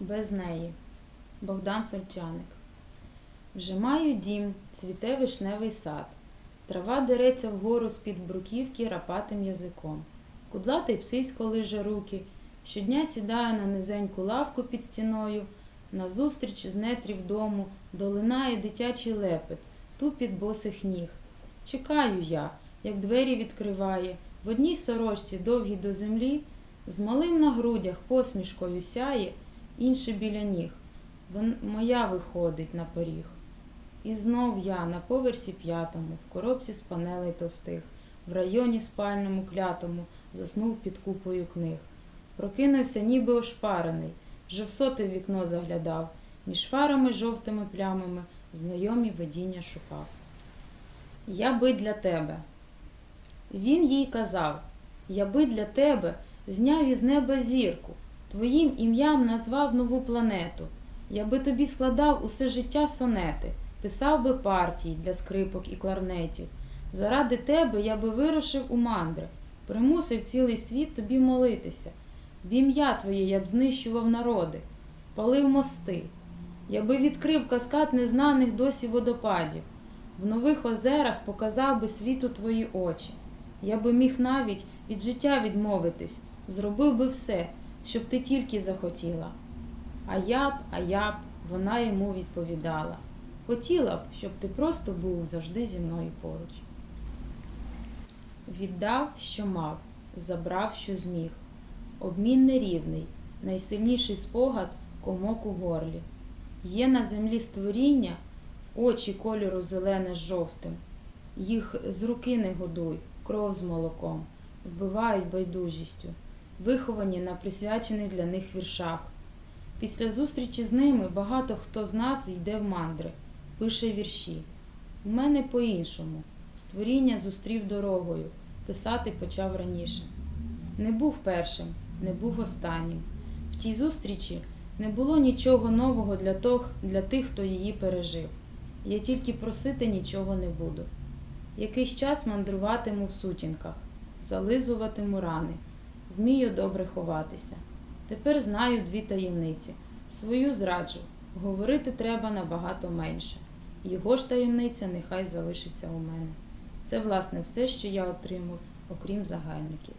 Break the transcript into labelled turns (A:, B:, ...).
A: без неї. Богдан Сольчаник. Вже маю дім, цвіте вишневий сад. Трава дереться вгору з-під бруківки рапатим язиком. Кудлатий псисько лиже руки. Щодня сідаю на низеньку лавку під стіною. Назустріч з нетрів дому долинає дитячий лепет, тупіт босих ніг. Чекаю я, як двері відкриває, в одній сорочці довгій до землі, з малим на грудях посмішкою сяє, інше біля ніг. Моя виходить на поріг. І знов я на поверсі п'ятому, в коробці з панелей товстих, в районі спальному клятому, заснув під купою книг. Прокинувся, ніби ошпарений, вже в соте вікно заглядав, між фарами жовтими плямами знайомі видіння шукав. Я би для тебе. Він їй казав: Я би для тебе зняв із неба зірку, твоїм ім'ям назвав нову планету. Я би тобі складав усе життя сонети, писав би партії для скрипок і кларнетів. Заради тебе я би вирушив у мандри, примусив цілий світ тобі молитися. В ім'я твоє я б знищував народи, палив мости. Я би відкрив каскад незнаних досі водопадів. В нових озерах показав би світу твої очі. Я би міг навіть від життя відмовитись, зробив би все, щоб ти тільки захотіла. А я б, а я б, вона йому відповідала. Хотіла б, щоб ти просто був завжди зі мною поруч. Віддав, що мав, забрав, що зміг. Обмін нерівний, найсильніший спогад комок у горлі. Є на землі створіння, очі кольору зелене з жовтим. Їх з руки не годуй, кров з молоком, вбивають байдужістю, виховані на присвячених для них віршах. Після зустрічі з ними багато хто з нас йде в мандри, пише вірші. У мене по-іншому. Створіння зустрів дорогою, писати почав раніше. Не був першим, не був останнім. В тій зустрічі не було нічого нового для, тох, для тих, хто її пережив. Я тільки просити нічого не буду. Якийсь час мандруватиму в сутінках, зализуватиму рани, вмію добре ховатися. Тепер знаю дві таємниці. Свою зраджу, говорити треба набагато менше. Його ж таємниця нехай залишиться у мене. Це, власне, все, що я отримав, окрім загальників.